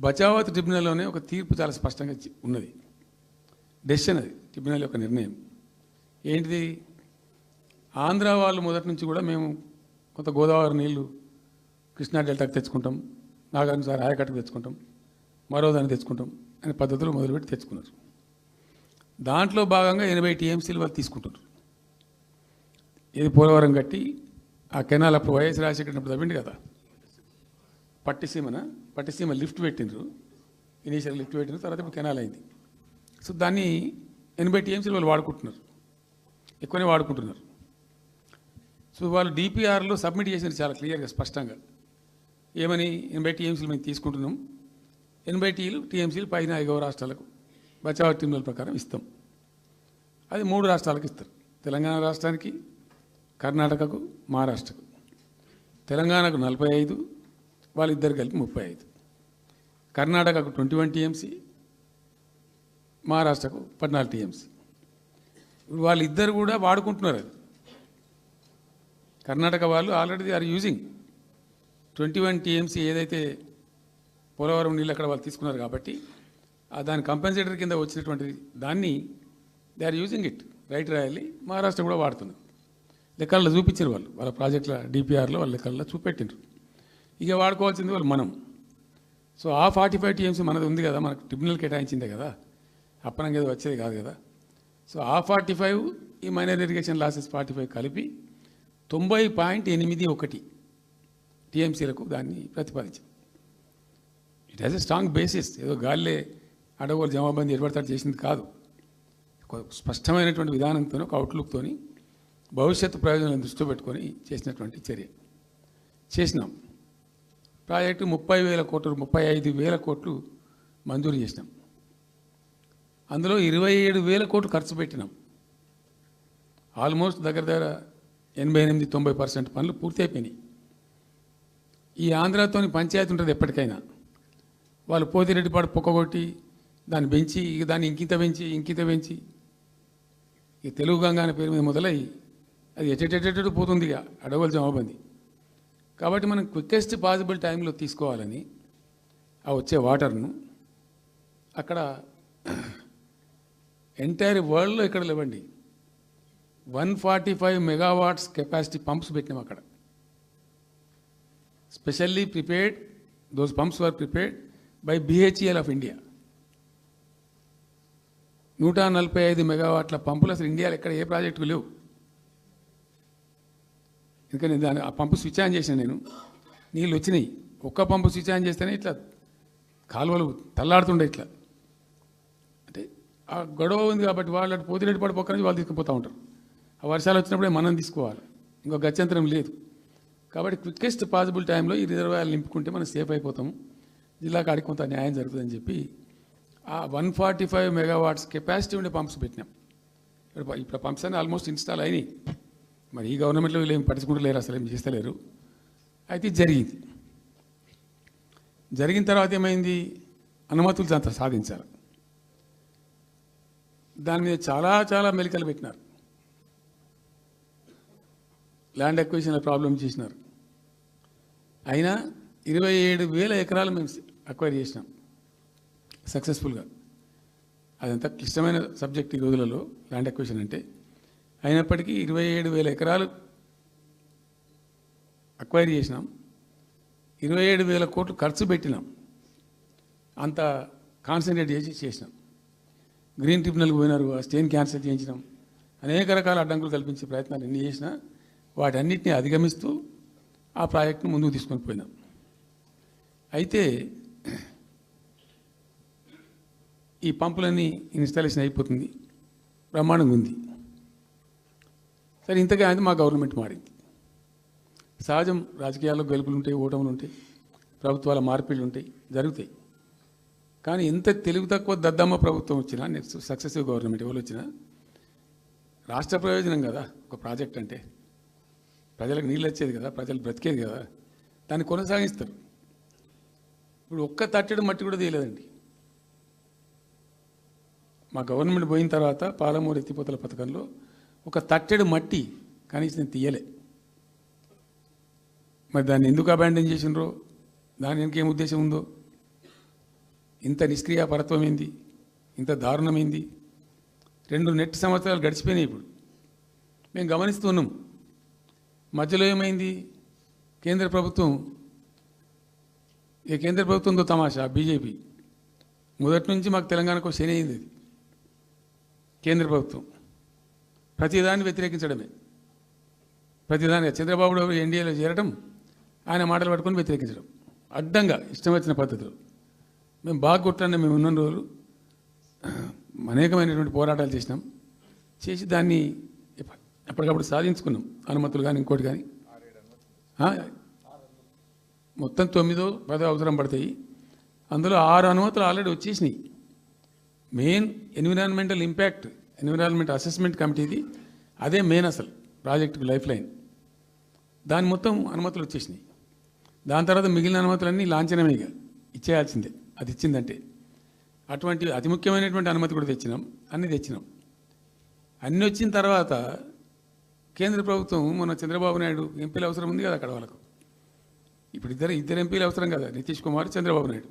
బచావత్ ట్రిబ్యునల్లోనే ఒక తీర్పు చాలా స్పష్టంగా ఉన్నది. డెసిషన్ అది ట్రిబ్యునల్ యొక్క నిర్ణయం. ఏంటిది? ఆంధ్ర వాళ్ళు మొదటి నుంచి కూడా మేము కొంత గోదావరి నీళ్ళు కృష్ణా డెల్టాకు తెచ్చుకుంటాం నాగార్జున సార్ ఆయకట్టుకు తెచ్చుకుంటాం మరో దాన్ని తెచ్చుకుంటాం అనే పద్ధతులు మొదలుపెట్టి తెచ్చుకున్నారు. దాంట్లో భాగంగా ఎనభై టీఎంసీలు వాళ్ళు తీసుకుంటారు ఇది పోలవరం కట్టి ఆ కెనాల్ అప్పుడు వైఎస్ రాజశేఖర్ అప్పుడు తవ్వింది కదా? పట్టిసీమన? పట్టిసీమ లిఫ్ట్ పెట్టిండ్రు. ఇనీషియల్ లిఫ్ట్ పెట్టిన తర్వాత ఇప్పుడు కెనాల్ అయింది. సో దాన్ని ఎనభై టీఎంసీలు వాళ్ళు వాడుకుంటున్నారు. ఎక్కువనే వాడుకుంటున్నారు. సో వాళ్ళు డిపిఆర్లో సబ్మిట్ చేసింది చాలా క్లియర్గా స్పష్టంగా. ఏమని ఎనభై టీఎంసీలు మేము తీసుకుంటున్నాం. ఎనభై టీలు టీఎంసీలు పైన ఐగవ రాష్ట్రాలకు బచావ టీంల ప్రకారం ఇస్తాం. అది మూడు రాష్ట్రాలకు ఇస్తారు. తెలంగాణ రాష్ట్రానికి కర్ణాటకకు మహారాష్ట్రకు. తెలంగాణకు నలభై ఐదు వాళ్ళిద్దరు కలిపి ముప్పై ఐదు. కర్ణాటకకు ట్వంటీ వన్ టీఎంసీ మహారాష్ట్రకు పద్నాలుగు టీఎంసీ. ఇప్పుడు వాళ్ళిద్దరు కూడా వాడుకుంటున్నారు అది. కర్ణాటక వాళ్ళు already are using twenty one TMC ఏదైతే పోలవరం నీళ్ళు అక్కడ వాళ్ళు తీసుకున్నారు కాబట్టి ఆ దాని కంపెన్సేటర్ కింద వచ్చినటువంటి దాన్ని they are using it right రాయాలి మహారాష్ట్ర కూడా వాడుతున్నారు. లెక్కల్లో చూపించారు వాళ్ళు. వాళ్ళ ప్రాజెక్టుల డిపిఆర్లో వాళ్ళ లెక్కల్లో చూపెట్టిండ్రు. ఇక వాడుకోవాల్సింది వాళ్ళు మనం. సో ఆ ఫార్టీ ఫైవ్ టీఎంసీ మనది ఉంది కదా మనకు ట్రిబ్యునల్ కేటాయించిందే కదా. అప్పనంగా ఏదో వచ్చేది కాదు కదా. సో ఆ ఫార్టీ ఫైవ్ ఈ minor irrigation losses forty five కలిపి తొంభై పాయింట్ ఎనిమిది ఒకటి టీఎంసీలకు దాన్ని ప్రతిపాదించింది. It has a strong basis ఏదో గాల్లే అడవులు జమాబందీ ఏర్పడతాడు చేసింది కాదు. ఒక స్పష్టమైనటువంటి విధానంతో ఒక అవుట్లుక్తోని భవిష్యత్తు ప్రయోజనాలను దృష్టిలో పెట్టుకొని చేసినటువంటి చర్య. చేసినాం. ప్రాజెక్టు ముప్పై వేల కోట్లు ముప్పై ఐదు వేల కోట్లు మంజూరు చేసినాం. అందులో ఇరవై ఏడు వేల కోట్లు ఖర్చు పెట్టినాం. ఆల్మోస్ట్ దగ్గర దగ్గర ఎనభై ఎనిమిది తొంభై పర్సెంట్ పనులు పూర్తి అయిపోయినాయి. ఈ ఆంధ్రాతోని పంచాయతీ ఉంటుంది ఎప్పటికైనా. వాళ్ళు పోతిరెడ్డిపాడు పొక్కగొట్టి దాన్ని పెంచి ఇక దాన్ని ఇంకిత పెంచి ఇంకిత పెంచి ఈ తెలుగు గంగా అనే పేరు మీద మొదలై అది ఎటెటెటెటు పోతుంది ఇక అడవులు జమాబంది కాబట్టి మనం క్విక్కెస్ట్ పాసిబుల్ టైంలో తీసుకోవాలని ఆ వచ్చే వాటర్ను అక్కడ ఎంటైర్ వరల్డ్లో ఇక్కడ లేవండి. One forty five megawatts capacity pumps పెట్టినాం అక్కడ. Specially prepared those pumps were prepared by BHEL of India నూట నలభై ఐదు మెగావాట్ల పంపులు అసలు ఇండియాలో ఎక్కడ ఏ ప్రాజెక్టు లేవు. ఎందుకని దాని ఆ పంపు స్విచ్ ఆన్ చేసిన నేను. నీళ్ళు వచ్చినాయి. ఒక్క పంపు స్విచ్ ఆన్ చేస్తేనే ఇట్లా కాలువలు తల్లాడుతుండే ఇట్లా. అంటే ఆ గొడవ ఉంది కాబట్టి వాళ్ళు అటు పోతిరెడ్డి పడి పక్క నుంచి వాళ్ళు తీసుకుపోతూ ఉంటారు. ఆ వర్షాలు వచ్చినప్పుడే మనం తీసుకోవాలి. ఇంకో గత్యంతరం లేదు. కాబట్టి క్విక్కెస్ట్ పాసిబుల్ టైంలో ఈ రిజర్వాయర్లు నింపుకుంటే మనం సేఫ్ అయిపోతాము. జిల్లా కాడికి కొంత న్యాయం జరుగుతుందని చెప్పి ఆ one forty five megawatts capacity ఉండే పంప్స్ పెట్టినాం. ఇప్పుడు ఇప్పుడు పంప్స్ అన్నీ ఆల్మోస్ట్ ఇన్స్టాల్ అయినాయి. మరి ఈ గవర్నమెంట్లో వీళ్ళు ఏం పట్టించుకుంటలేరు అసలు ఏం చేస్తలేరు. అయితే జరిగింది. జరిగిన తర్వాత ఏమైంది? అనుమతులు అంత సాధించారు. దాని మీద చాలా చాలా మెలికలు పెట్టినారు. ల్యాండ్ అక్విజిషన్ ప్రాబ్లం చేసినారు. అయినా ఇరవై ఏడు వేల ఎకరాలు మేము అక్వైర్ చేసినాం. సక్సెస్ఫుల్గా. అదంతా క్లిష్టమైన సబ్జెక్ట్ ఈ రోజులలో ల్యాండ్ అక్విజిషన్ అంటే. అయినప్పటికీ ఇరవై ఏడు వేల ఎకరాలు అక్వైర్ చేసినాం. ఇరవై ఏడు వేల కోట్లు ఖర్చు పెట్టినాం. అంత కాన్సన్ట్రేట్ చేసి చేసినాం. గ్రీన్ ట్రిబ్యునల్కి పోయినారు ఆ స్టేన్ క్యాన్సిల్ చేయించినాం. అనేక రకాల అడ్డంకులు కల్పించే ప్రయత్నాలు ఎన్ని చేసినా వాటన్నిటిని అధిగమిస్తూ ఆ ప్రాజెక్టును ముందుకు తీసుకొని పోయినాం. అయితే ఈ పంపులన్నీ ఇన్స్టాలేషన్ అయిపోతుంది. బ్రహ్మాండంగా ఉంది. సరే ఇంతగా అయితే మా గవర్నమెంట్ మారింది. సహజం రాజకీయాల్లో గెలుపులు ఉంటాయి ఓటములు ఉంటాయి ప్రభుత్వాల మార్పిళ్ళు ఉంటాయి జరుగుతాయి. కానీ ఎంత తెలుగు తక్కువ దద్దమ్మ ప్రభుత్వం వచ్చినా నెక్స్ట్ సక్సెసివ్ గవర్నమెంట్ ఎవరు వచ్చినా రాష్ట్ర ప్రయోజనం కదా ఒక ప్రాజెక్ట్ అంటే. ప్రజలకు నీళ్ళు వచ్చేది కదా ప్రజలు బ్రతికేది కదా దాన్ని కొనసాగిస్తారు. ఇప్పుడు ఒక్క తట్టెడు మట్టి కూడా తీయలేదండి. మా గవర్నమెంట్ పోయిన తర్వాత పాలమూరు ఎత్తిపోతల పథకంలో ఒక తట్టెడు మట్టి కనీసం నేను తీయలే. మరి దాన్ని ఎందుకు అబాండన్ చేసినరో దాని వెనక ఏం ఉద్దేశం ఉందో? ఇంత నిష్క్రియాపరత్వం ఏంది? ఇంత దారుణమైంది రెండు నెట్ సంవత్సరాలు గడిచిపోయినాయి ఇప్పుడు. మేము గమనిస్తున్నాం. మధ్యలో ఏమైంది? కేంద్ర ప్రభుత్వం ఈ కేంద్ర ప్రభుత్వంతో తమాషా? బీజేపీ. మొదటి నుంచి మాకు తెలంగాణకు శని అయింది కేంద్ర ప్రభుత్వం. ప్రతిదాన్ని వ్యతిరేకించడమే. ప్రతిదాన్ని చంద్రబాబు నాయుడు ఎన్డీఏలో చేరడం ఆయన మాటలు పట్టుకొని వ్యతిరేకించడం. అడ్డంగా ఇష్టం వచ్చిన పద్ధతిలో. మేము బాగా కొట్టాన్ని మేము ఉన్న రోజులు అనేకమైనటువంటి పోరాటాలు చేసినాం. చేసి దాన్ని ఎప్పటికప్పుడు సాధించుకున్నాం. అనుమతులు కానీ ఇంకోటి కానీ మొత్తం తొమ్మిదో పదో అవసరం పడతాయి. అందులో ఆరు అనుమతులు ఆల్రెడీ వచ్చేసినాయి. Main environmental impact environment assessment కమిటీది అదే మెయిన్ అసలు ప్రాజెక్టుకి లైఫ్ లైన్. దాని మొత్తం అనుమతులు వచ్చేసినాయి. దాని తర్వాత మిగిలిన అనుమతులన్నీ లాంఛనమే ఇక. ఇచ్చేయాల్సిందే. అది ఇచ్చిందంటే. అటువంటి అతి ముఖ్యమైనటువంటి అనుమతి కూడా తెచ్చినాం. అన్నీ తెచ్చినాం. అన్నీ వచ్చిన తర్వాత కేంద్ర ప్రభుత్వం మన చంద్రబాబు నాయుడు ఎంపీలు అవసరం ఉంది కదా అక్కడ వాళ్ళకు. ఇప్పుడు ఇద్దరు ఇద్దరు ఎంపీలు అవసరం కదా. నితీష్ కుమార్ చంద్రబాబు నాయుడు.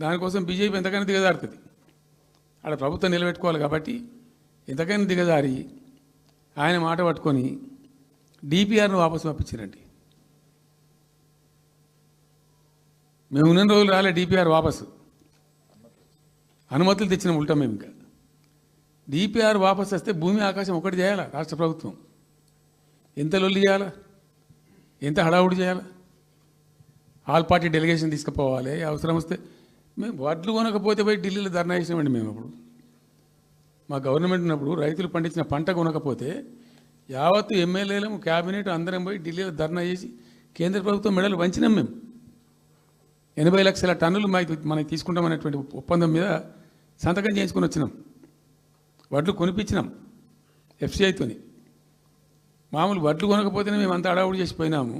దానికోసం బీజేపీ ఎంతకైనా దిగజారుతుంది. ఆడ ప్రభుత్వం నిలబెట్టుకోవాలి కాబట్టి ఎంతకైనా దిగజారి ఆయన మాట పట్టుకొని డిపిఆర్ను వాపసు పంపించారండి. మేము ఉన్న రోజులు రాలే డిపిఆర్ వాపసు. అనుమతులు తెచ్చిన ఉంటాం మేము ఇంకా. డిపిఆర్ వాపసు వస్తే భూమి ఆకాశం ఒకటి చేయాలా రాష్ట్ర ప్రభుత్వం? ఎంత లొల్లి చేయాలా? ఎంత హడావుడి చేయాలా? ఆల్ పార్టీ డెలిగేషన్ తీసుకుపోవాలి అవసరం వస్తే. మేము వడ్లు కొనకపోతే పోయి ఢిల్లీలో ధర్నా చేసినామండి మేము అప్పుడు. మా గవర్నమెంట్ ఉన్నప్పుడు రైతులు పండించిన పంట కొనకపోతే యావత్తు ఎమ్మెల్యేలు క్యాబినెట్ అందరం పోయి ఢిల్లీలో ధర్నా చేసి కేంద్ర ప్రభుత్వం మెడలు వంచినాం మేము. ఎనభై లక్షల టన్నులు మాకు మనకి తీసుకుంటామనేటువంటి ఒప్పందం మీద సంతకం చేయించుకొని వచ్చినాం. వడ్లు కొనిపించినాం ఎఫ్సిఐతోని మామూలు వడ్లు కొనకపోతేనే మేము అంత అడావుడు చేసిపోయినాము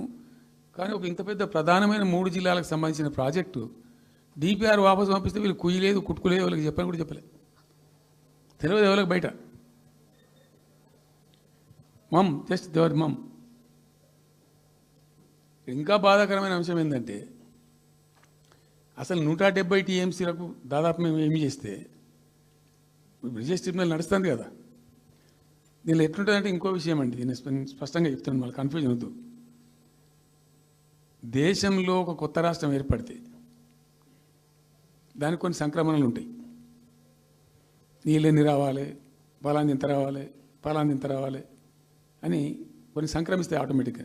కానీ ఒక ఇంత పెద్ద ప్రధానమైన మూడు జిల్లాలకు సంబంధించిన ప్రాజెక్టు డిపిఆర్ వాపసు పంపిస్తే వీళ్ళు కుయ్యలేదు కుట్టుకులేదు వాళ్ళకి చెప్పని కూడా చెప్పలేదు తెలియదు ఎవరికి బయట. Mum just the word mum. ఇంకా బాధాకరమైన అంశం ఏంటంటే అసలు నూట డెబ్బై టీఎంసీలకు దాదాపు మేము ఏమి చేస్తే బ్రిజెస్ ట్రిబ్యునల్ నడుస్తుంది కదా. దీనిలో ఎట్లుంటుందంటే ఇంకో విషయం అండి నేను స్పష్టంగా చెప్తాను మళ్ళీ కన్ఫ్యూజన్ వద్దు. దేశంలో ఒక కొత్త రాష్ట్రం ఏర్పడితే దానికి కొన్ని సంక్రమణలు ఉంటాయి. నీళ్ళెన్ని రావాలి? పలాంది ఇంత రావాలి? పలాంది ఇంత రావాలి? అని కొన్ని సంక్రమిస్తాయి ఆటోమేటిక్గా.